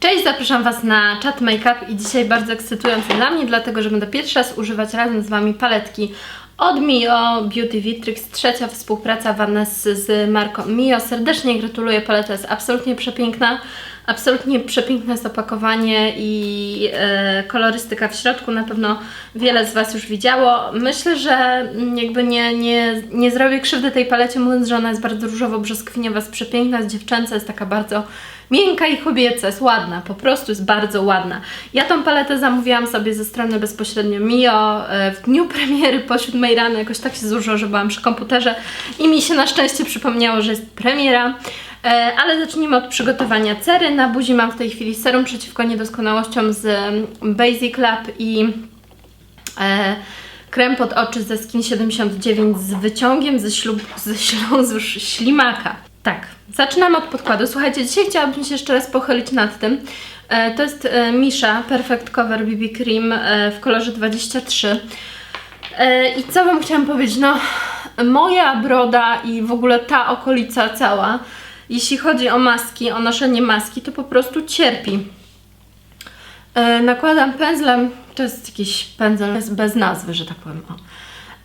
Cześć, zapraszam Was na Chat Makeup i dzisiaj bardzo ekscytujący dla mnie, dlatego że będę pierwszy raz używać razem z Wami paletki od Mio Beauty Vitrix, trzecia współpraca Vanessy z marką Mio. Serdecznie gratuluję, paleta jest absolutnie przepiękna. Absolutnie przepiękne jest opakowanie i e, kolorystyka w środku. Na pewno wiele z Was już widziało. Myślę, że jakby nie, nie, nie zrobię krzywdy tej palecie, mówiąc, że ona jest bardzo różowo-brzoskwiniowa, jest przepiękna, jest dziewczęca, jest taka bardzo miękka i kobieca, jest ładna, po prostu jest bardzo ładna. Ja tą paletę zamówiłam sobie ze strony bezpośrednio Mio e, w dniu premiery po 7 rano, jakoś tak się złożyło, że byłam przy komputerze i mi się na szczęście przypomniało, że jest premiera. E, Ale zacznijmy od przygotowania cery. Na buzi mam w tej chwili serum przeciwko niedoskonałościom z Basic Lab i e, krem pod oczy ze Skin 79 z wyciągiem ze, ślub, ze śluzu ślimaka. Tak, zaczynamy od podkładu. Słuchajcie, dzisiaj chciałabym się jeszcze raz pochylić nad tym. E, to jest Misha Perfect Cover BB Cream w kolorze 23. E, I co Wam chciałam powiedzieć? No, moja broda i w ogóle ta okolica cała, jeśli chodzi o maski, o noszenie maski, to po prostu cierpi. E, nakładam pędzlem, to jest jakiś pędzel bez, bez nazwy, że tak powiem. O.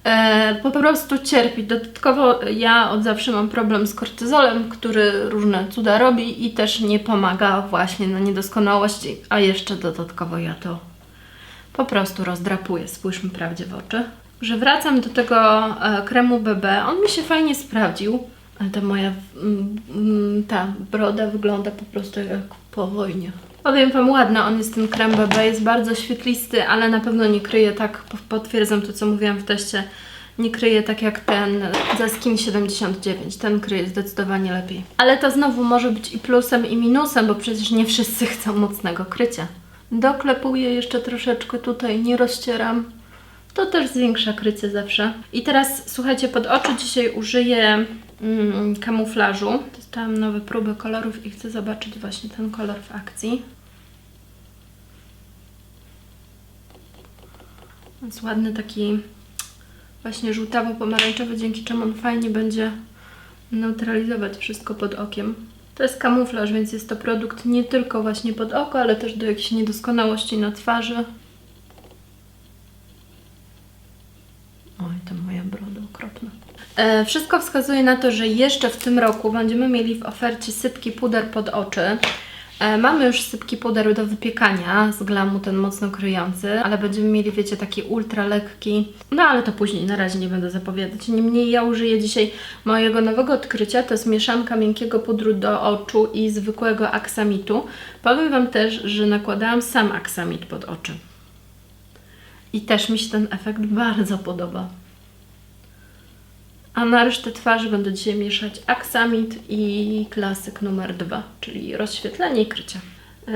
E, po prostu cierpi. Dodatkowo ja od zawsze mam problem z kortyzolem, który różne cuda robi i też nie pomaga właśnie na niedoskonałości, a jeszcze dodatkowo ja to po prostu rozdrapuję. Spójrzmy prawdzie w oczy. Że wracam do tego e, kremu BB. On mi się fajnie sprawdził, ale ta moja mm, mm, ta broda wygląda po prostu jak po wojnie. Powiem Wam ładny, on jest ten krem BB, jest bardzo świetlisty, ale na pewno nie kryje tak, po- potwierdzam to co mówiłam w teście, nie kryje tak jak ten ze Skin 79, ten kryje zdecydowanie lepiej. Ale to znowu może być i plusem i minusem, bo przecież nie wszyscy chcą mocnego krycia. Doklepuję jeszcze troszeczkę tutaj, nie rozcieram. To też zwiększa krycie zawsze. I teraz słuchajcie, pod oczy dzisiaj użyję mm, kamuflażu. Dostałam nowe próby kolorów i chcę zobaczyć właśnie ten kolor w akcji. Jest ładny taki właśnie żółtawo-pomarańczowy, dzięki czemu on fajnie będzie neutralizować wszystko pod okiem. To jest kamuflaż, więc jest to produkt nie tylko właśnie pod oko, ale też do jakichś niedoskonałości na twarzy. Oj, to moja broda okropna. E, wszystko wskazuje na to, że jeszcze w tym roku będziemy mieli w ofercie sypki puder pod oczy. E, mamy już sypki puder do wypiekania z glamu, ten mocno kryjący, ale będziemy mieli, wiecie, taki ultra lekki. No ale to później, na razie nie będę zapowiadać. Niemniej ja użyję dzisiaj mojego nowego odkrycia. To jest mieszanka miękkiego pudru do oczu i zwykłego aksamitu. Powiem Wam też, że nakładałam sam aksamit pod oczy. I też mi się ten efekt bardzo podoba. A na resztę twarzy będę dzisiaj mieszać aksamit i klasyk numer dwa, czyli rozświetlenie i krycie.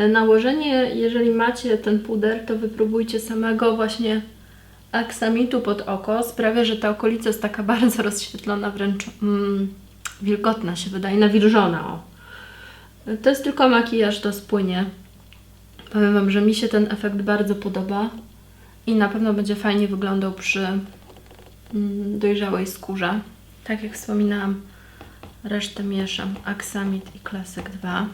Nałożenie, jeżeli macie ten puder, to wypróbujcie samego właśnie aksamitu pod oko. Sprawia, że ta okolica jest taka bardzo rozświetlona, wręcz mm, wilgotna się wydaje, nawilżona. O. E, To jest tylko makijaż, to spłynie. Powiem Wam, że mi się ten efekt bardzo podoba i na pewno będzie fajnie wyglądał przy dojrzałej skórze. Tak jak wspominałam, resztę mieszam Aksamit i Klasyk 2.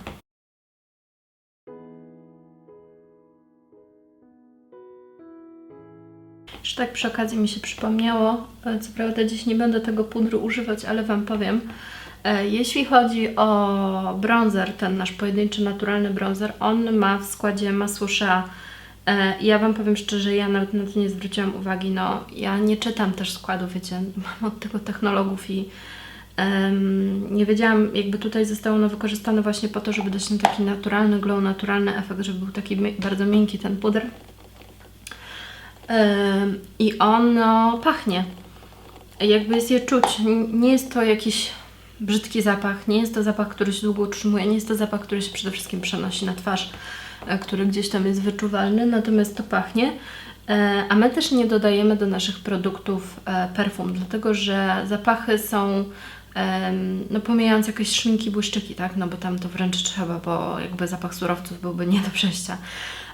Jeszcze tak przy okazji mi się przypomniało, e, co prawda dziś nie będę tego pudru używać, ale Wam powiem. E, Jeśli chodzi o bronzer, ten nasz pojedynczy naturalny bronzer, on ma w składzie. E, Ja Wam powiem szczerze, ja nawet na to nie zwróciłam uwagi. No, ja nie czytam też składu, wiecie, mam od tego technologów i em, nie wiedziałam, jakby tutaj zostało ono wykorzystane właśnie po to, żeby dać ten taki naturalny glow, naturalny efekt, żeby był taki bardzo miękki ten puder. Em, I ono pachnie. Jakby jest je czuć. Nie jest to jakiś brzydki zapach, nie jest to zapach, który się długo utrzymuje, nie jest to zapach, który się przede wszystkim przenosi na twarz, e, który gdzieś tam jest wyczuwalny, natomiast to pachnie. E, A my też nie dodajemy do naszych produktów e, perfum, dlatego że zapachy są, no pomijając jakieś szminki, błyszczyki, tak, no bo tam to wręcz trzeba, bo jakby zapach surowców byłby nie do przejścia,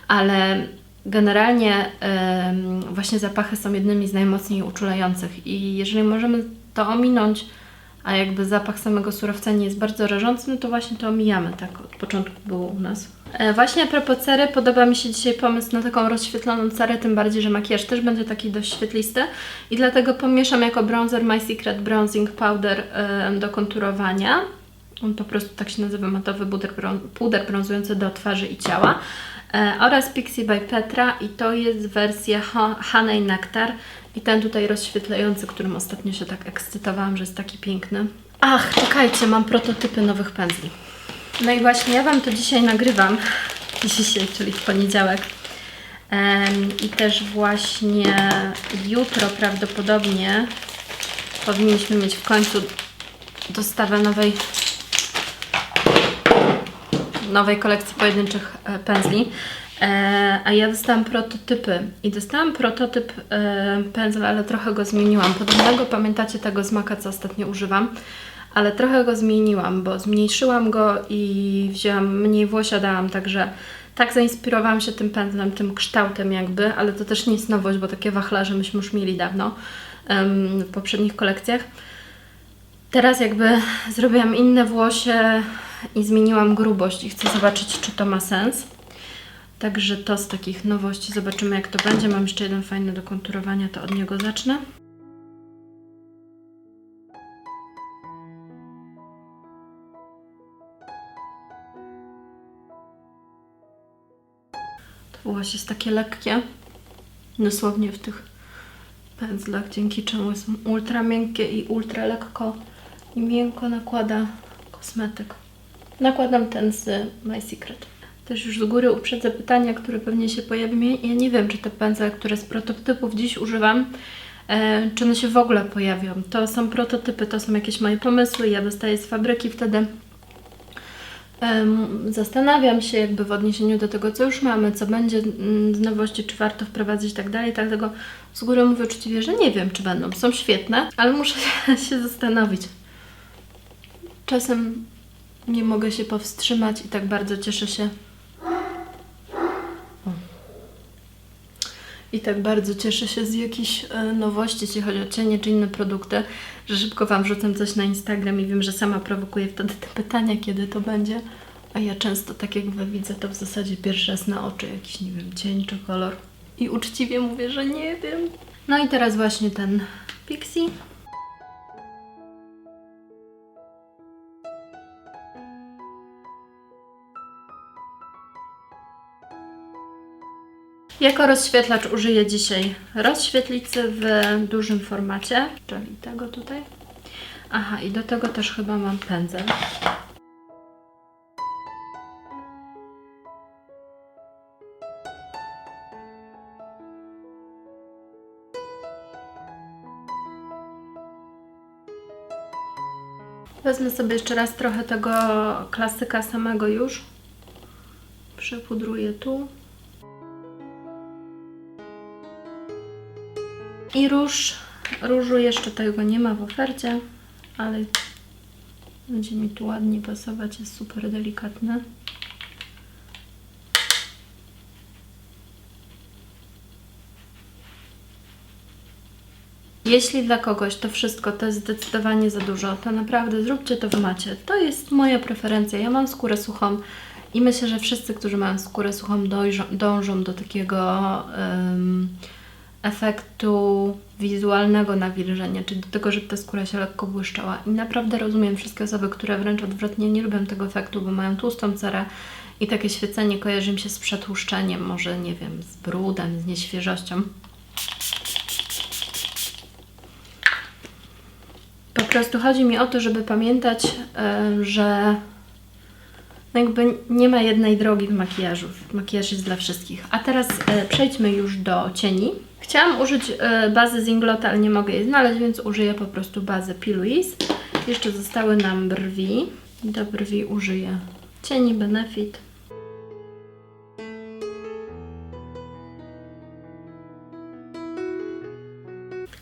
ale generalnie właśnie zapachy są jednymi z najmocniej uczulających i jeżeli możemy to ominąć, a jakby zapach samego surowca nie jest bardzo rażący, no to właśnie to omijamy, tak od początku było u nas. E, właśnie a propos cery, podoba mi się dzisiaj pomysł na taką rozświetloną cerę, tym bardziej, że makijaż też będzie taki dość świetlisty i dlatego pomieszam jako bronzer My Secret Bronzing Powder do konturowania. On po prostu tak się nazywa matowy puder, brą- puder brązujący do twarzy i ciała. E, oraz Pixie by Petra i to jest wersja Ho- Honey Nectar i ten tutaj rozświetlający, którym ostatnio się tak ekscytowałam, że jest taki piękny. Ach, czekajcie, mam prototypy nowych pędzli. No i właśnie ja Wam to dzisiaj nagrywam, dzisiaj, czyli w poniedziałek. I też właśnie jutro prawdopodobnie powinniśmy mieć w końcu dostawę nowej nowej kolekcji pojedynczych e, pędzli. E, a ja dostałam prototypy i dostałam prototyp e, pędzla, ale trochę go zmieniłam. Podobnego pamiętacie tego z Maka, co ostatnio używam, ale trochę go zmieniłam, bo zmniejszyłam go i wzięłam mniej włosia, dałam, także tak zainspirowałam się tym pędzlem, tym kształtem jakby, ale to też nie jest nowość, bo takie wachlarze myśmy już mieli dawno w poprzednich kolekcjach. Teraz jakby zrobiłam inne włosie i zmieniłam grubość i chcę zobaczyć, czy to ma sens. Także to z takich nowości. Zobaczymy, jak to będzie. Mam jeszcze jeden fajny do konturowania, to od niego zacznę. To jest takie lekkie. Dosłownie w tych pędzlach, dzięki czemu jest ultra miękkie i ultra lekko i miękko nakłada kosmetyk. Nakładam ten z My Secret. Też już z góry uprzedzę pytania, które pewnie się pojawią. Ja nie wiem, czy te pędzle, które z prototypów dziś używam, e, czy one się w ogóle pojawią. To są prototypy, to są jakieś moje pomysły, ja dostaję z fabryki wtedy. Zastanawiam się jakby w odniesieniu do tego, co już mamy, co będzie mm, z nowości, czy warto wprowadzić i tak dalej. Dlatego z góry mówię uczciwie, że nie wiem, czy będą. Są świetne, ale muszę się zastanowić. Czasem nie mogę się powstrzymać i tak bardzo cieszę się. I tak bardzo cieszę się z jakichś e, nowości, jeśli chodzi o cienie czy inne produkty, że szybko Wam wrzucam coś na Instagram i wiem, że sama prowokuję wtedy te pytania, kiedy to będzie. A ja często tak jak Wy widzę to w zasadzie pierwszy raz na oczy, jakiś, nie wiem, cień czy kolor. I uczciwie mówię, że nie wiem. No i teraz właśnie ten Pixie. Jako rozświetlacz użyję dzisiaj rozświetlicy w dużym formacie, czyli tego tutaj. Aha, i do tego też chyba mam pędzel. Wezmę sobie jeszcze raz trochę tego klasyka samego już. Przepudruję tu. I róż. Różu jeszcze tego nie ma w ofercie, ale będzie mi tu ładnie pasować, jest super delikatny. Jeśli dla kogoś to wszystko to jest zdecydowanie za dużo, to naprawdę zróbcie to w macie. To jest moja preferencja. Ja mam skórę suchą i myślę, że wszyscy, którzy mają skórę suchą, dążą do takiego em, efektu wizualnego nawilżenia, czyli do tego, żeby ta skóra się lekko błyszczała. I naprawdę rozumiem wszystkie osoby, które wręcz odwrotnie nie lubią tego efektu, bo mają tłustą cerę i takie świecenie kojarzy mi się z przetłuszczeniem, może nie wiem, z brudem, z nieświeżością. Po prostu chodzi mi o to, żeby pamiętać, e, że jakby nie ma jednej drogi w makijażu. Makijaż jest dla wszystkich. A teraz e, przejdźmy już do cieni. Chciałam użyć e, bazy Zinglota, ale nie mogę jej znaleźć, więc użyję po prostu bazy P. Jeszcze zostały nam brwi. Do brwi użyję cieni Benefit.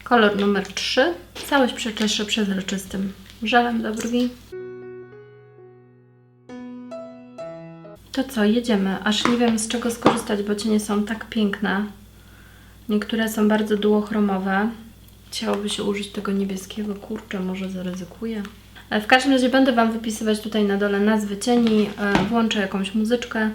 Kolor numer 3. Całość przeczeszę przezroczystym żelem do brwi. To co, jedziemy. Aż nie wiem z czego skorzystać, bo cienie są tak piękne. Niektóre są bardzo duochromowe, Chciałoby się użyć tego niebieskiego, kurczę, może zaryzykuję. E, W każdym razie będę Wam wypisywać tutaj na dole nazwy cieni, e, włączę jakąś muzyczkę.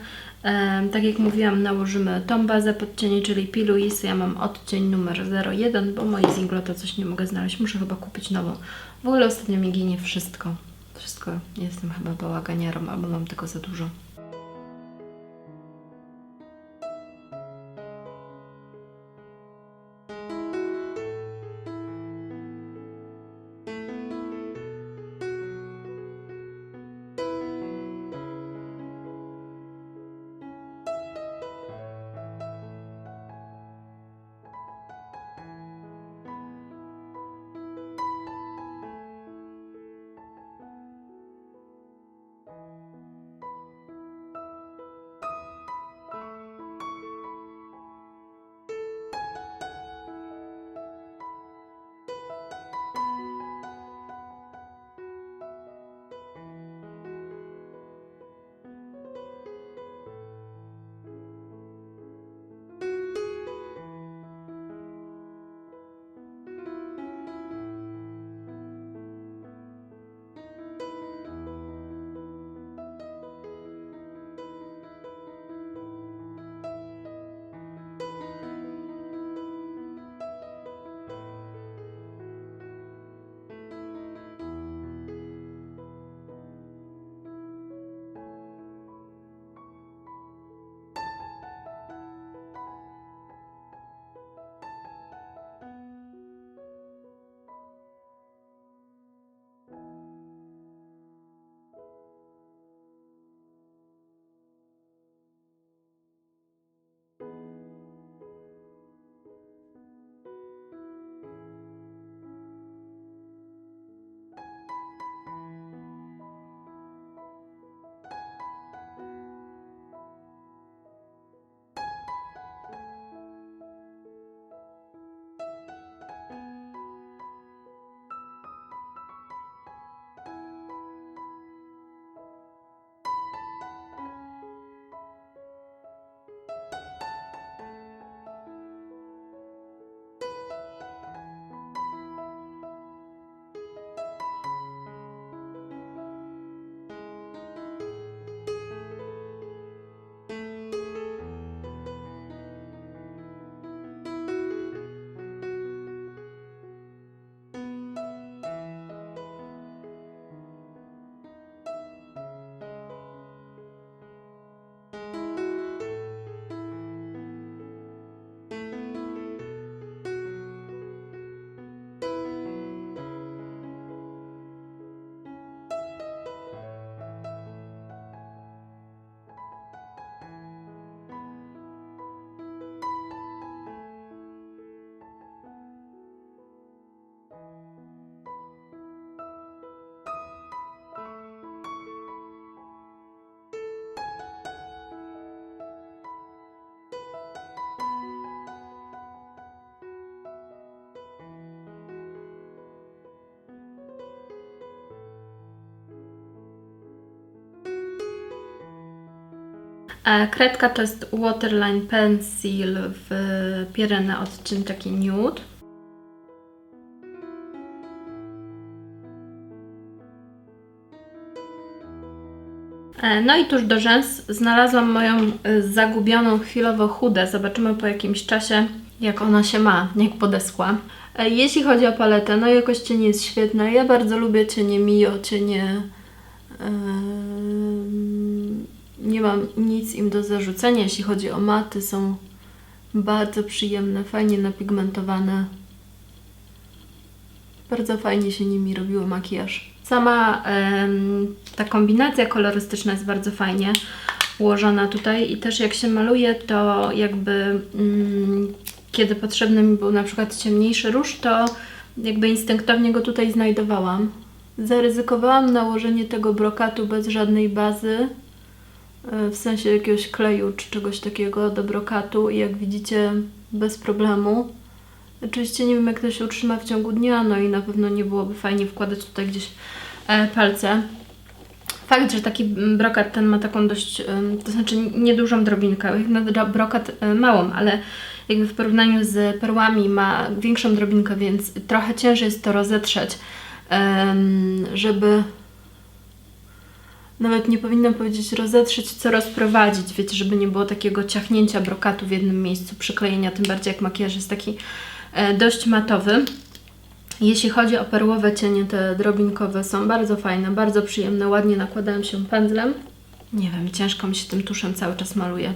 E, Tak jak mówiłam, nałożymy tą bazę pod cieni, czyli P. Louise. Ja mam odcień numer 01, bo moi zinglota coś nie mogę znaleźć. Muszę chyba kupić nową. W ogóle ostatnio mi ginie wszystko. Wszystko. Jestem chyba bałaganiarą, albo mam tego za dużo. Kredka to jest Waterline Pencil w Pirene odcień taki nude. E, No i tuż do rzęs znalazłam moją e, zagubioną chwilowo chudę. Zobaczymy po jakimś czasie, jak ona się ma, jak podeschła. E, Jeśli chodzi o paletę, no jakość cieni jest świetna. Ja bardzo lubię cienie Mio, cienie... em, nie mam nic im do zarzucenia, jeśli chodzi o maty. Są bardzo przyjemne, fajnie napigmentowane. Bardzo fajnie się nimi robiło makijaż. Sama em, ta kombinacja kolorystyczna jest bardzo fajnie ułożona tutaj i też jak się maluje, to jakby mm, kiedy potrzebny mi był na przykład ciemniejszy róż, to jakby instynktownie go tutaj znajdowałam. Zaryzykowałam nałożenie tego brokatu bez żadnej bazy, w sensie jakiegoś kleju czy czegoś takiego do brokatu i jak widzicie bez problemu. Oczywiście nie wiem jak to się utrzyma w ciągu dnia, no i na pewno nie byłoby fajnie wkładać tutaj gdzieś e, palce. Fakt, że taki mm, brokat ten ma taką dość, to znaczy niedużą drobinkę, jak na brokat e, małą, ale jakby w porównaniu z perłami ma większą drobinkę, więc trochę ciężej jest to rozetrzeć, żeby nawet nie powinnam powiedzieć rozetrzeć, co rozprowadzić, wiecie, żeby nie było takiego ciachnięcia brokatu w jednym miejscu, przyklejenia, tym bardziej jak makijaż jest taki e, dość matowy. Jeśli chodzi o perłowe cienie, te drobinkowe są bardzo fajne, bardzo przyjemne, ładnie nakładają się pędzlem. Nie wiem, ciężko mi się tym tuszem cały czas maluje.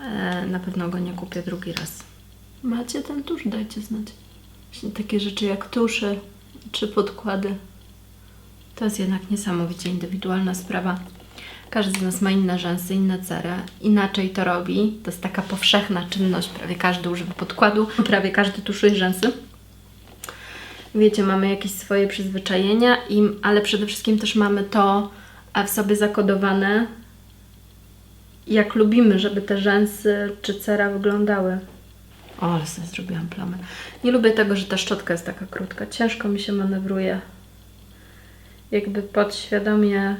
E, na pewno go nie kupię drugi raz. Macie ten tusz? Dajcie znać. Właśnie takie rzeczy jak tusze czy podkłady. To jest jednak niesamowicie indywidualna sprawa. Każdy z nas ma inne rzęsy, inne cery, inaczej to robi. To jest taka powszechna czynność. Prawie każdy używa podkładu, prawie każdy tuszuje rzęsy. Wiecie, mamy jakieś swoje przyzwyczajenia, i, ale przede wszystkim też mamy to e, w sobie zakodowane, jak lubimy, żeby te rzęsy czy cera wyglądały. O, ale sobie zrobiłam plamę. Nie lubię tego, że ta szczotka jest taka krótka. Ciężko mi się manewruje. Jakby podświadomie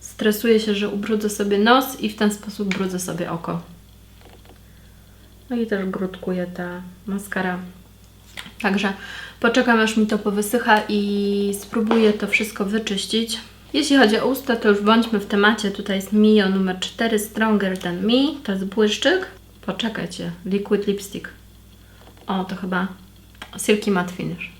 stresuję się, że ubrudzę sobie nos i w ten sposób brudzę sobie oko. No i też grudkuje ta maskara. Także poczekam aż mi to powysycha i spróbuję to wszystko wyczyścić. Jeśli chodzi o usta, to już bądźmy w temacie. Tutaj jest Mio numer 4 Stronger Than Me. To jest błyszczyk. Poczekajcie. Liquid Lipstick. O, to chyba Silky Matte Finish.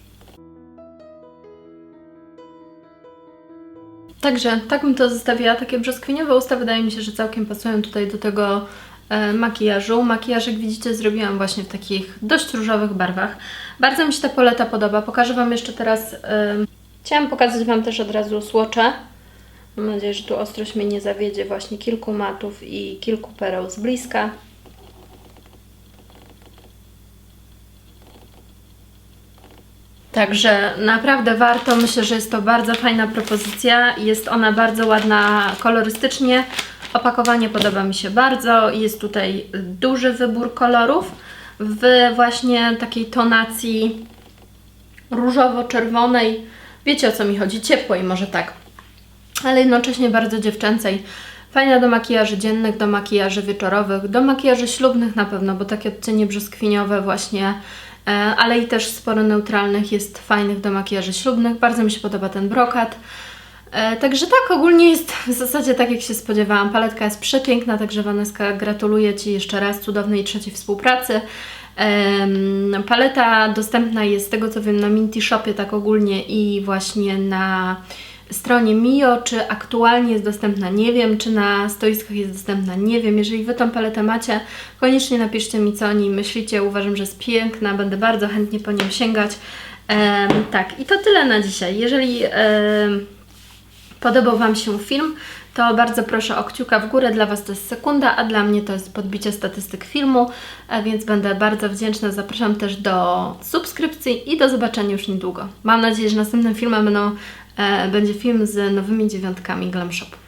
Także tak bym to zostawiła. Takie brzoskwiniowe usta wydaje mi się, że całkiem pasują tutaj do tego e, makijażu. Makijaż, jak widzicie, zrobiłam właśnie w takich dość różowych barwach. Bardzo mi się ta paleta podoba. Pokażę Wam jeszcze teraz... E, chciałam pokazać Wam też od razu słocze. Mam nadzieję, że tu ostrość mnie nie zawiedzie. Właśnie kilku matów i kilku pereł z bliska. Także naprawdę warto. Myślę, że jest to bardzo fajna propozycja. Jest ona bardzo ładna kolorystycznie. Opakowanie podoba mi się bardzo. Jest tutaj duży wybór kolorów w właśnie takiej tonacji różowo-czerwonej. Wiecie o co mi chodzi? Ciepłej może tak. Ale jednocześnie bardzo dziewczęcej. Fajna do makijaży dziennych, do makijaży wieczorowych, do makijaży ślubnych na pewno, bo takie odcienie brzoskwiniowe właśnie ale i też sporo neutralnych jest fajnych do makijaży ślubnych. Bardzo mi się podoba ten brokat. E, Także tak, ogólnie jest w zasadzie tak, jak się spodziewałam. Paletka jest przepiękna, także Waneska gratuluję Ci jeszcze raz cudownej trzeciej współpracy. Paleta dostępna jest z tego co wiem na Minty Shopie tak ogólnie i właśnie na stronie Mio, czy aktualnie jest dostępna, nie wiem, czy na stoiskach jest dostępna, nie wiem. Jeżeli Wy tą paletę macie, koniecznie napiszcie mi, co o niej myślicie. Uważam, że jest piękna, będę bardzo chętnie po nią sięgać. Tak, i to tyle na dzisiaj. Jeżeli em, podobał Wam się film, to bardzo proszę o kciuka w górę. Dla Was to jest sekunda, a dla mnie to jest podbicie statystyk filmu, a więc będę bardzo wdzięczna. Zapraszam też do subskrypcji i do zobaczenia już niedługo. Mam nadzieję, że następnym filmem będą, e, będzie film z nowymi dziewiątkami Glam Shop.